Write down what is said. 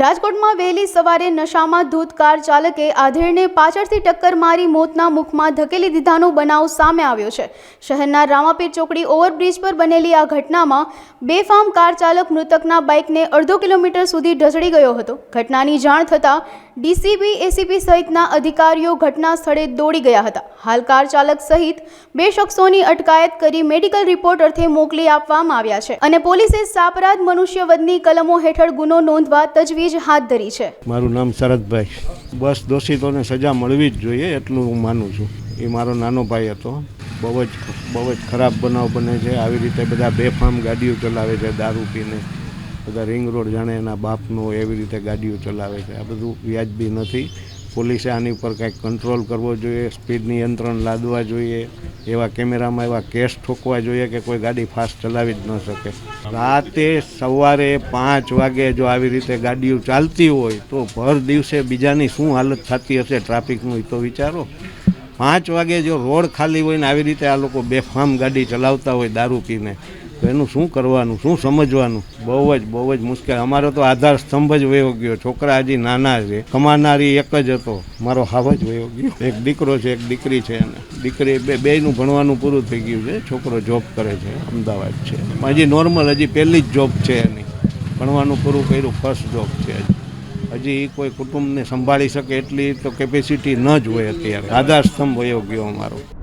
રાજકોટમાં વહેલી સવારે નશામાં ધૂત કાર ચાલકે આધેડને પાછળથી ટક્કર મારી મોતના મુખમાં ધકેલી દીધાનો બનાવ સામે આવ્યો છે. શહેરના રામાપીર ચોકડી ઓવરબ્રિજ પર બનેલી આ ઘટનામાં બેફામ કાર ચાલક મૃતકના બાઇકને અડધો કિલોમીટર સુધી ઢસડી ગયો હતો. ઘટનાની જાણ થતાં ડીસીબી એસીપી સહિતના અધિકારીઓ ઘટના સ્થળે દોડી ગયા હતા. હાલ કાર ચાલક સહિત બે શખ્સોની અટકાયત કરી મેડિકલ રિપોર્ટ અર્થે મોકલી આપવામાં આવ્યા છે અને પોલીસે સાપરાધ મનુષ્યવધની કલમો હેઠળ ગુનો નોંધવા તજવીજ હાથ ધરી છે. મારું નામ શરદભાઈ. બસ દોષિતોને સજા મળવી જ જોઈએ એટલું હું માનું છું. એ મારો નાનો ભાઈ હતો. બહુ જ બહુ જ ખરાબ બનાવ બને છે. આવી રીતે બધા બેફામ ગાડીઓ ચલાવે છે, દારૂ પીને. બધા રિંગ રોડ જાણે એના બાપનો એવી રીતે ગાડીઓ ચલાવે છે. આ બધું વ્યાજબી નથી. પોલીસે આની ઉપર કંઈક કંટ્રોલ કરવો જોઈએ. સ્પીડ નિયંત્રણ લાદવા જોઈએ. એવા કેમેરામાં એવા કેસ ઠોકવા જોઈએ કે કોઈ ગાડી ફાસ્ટ ચલાવી જ ન શકે. રાતે સવારે પાંચ વાગે જો આવી રીતે ગાડીઓ ચાલતી હોય, તો ભર દિવસે બીજાની શું હાલત થતી હશે ટ્રાફિકનું એ તો વિચારો. પાંચ વાગે જો રોડ ખાલી હોય ને આવી રીતે આ લોકો બેફામ ગાડી ચલાવતા હોય દારૂ પીને તો એનું શું કરવાનું, શું સમજવાનું? બહુ જ બહુ જ મુશ્કેલ. અમારો તો આધાર સ્તંભ જ વયો ગયો. છોકરા હજી નાના છે. કમાનારી એક જ હતો. મારો હાવ જ વયો ગયો. એક દીકરો છે, એક દીકરી છે અને દીકરી બે, બેયનું ભણવાનું પૂરું થઈ ગયું છે. છોકરો જોબ કરે છે, અમદાવાદ છે. હજી નોર્મલ હજી પહેલી જ જોબ છે એની. ભણવાનું પૂરું કર્યું ફર્સ્ટ જોબ છે હજી. ઈ કોઈ કુટુંબને સંભાળી શકે એટલી તો કેપેસિટી ન જ હોય અત્યારે. આધાર સ્તંભ વયો ગયો અમારો.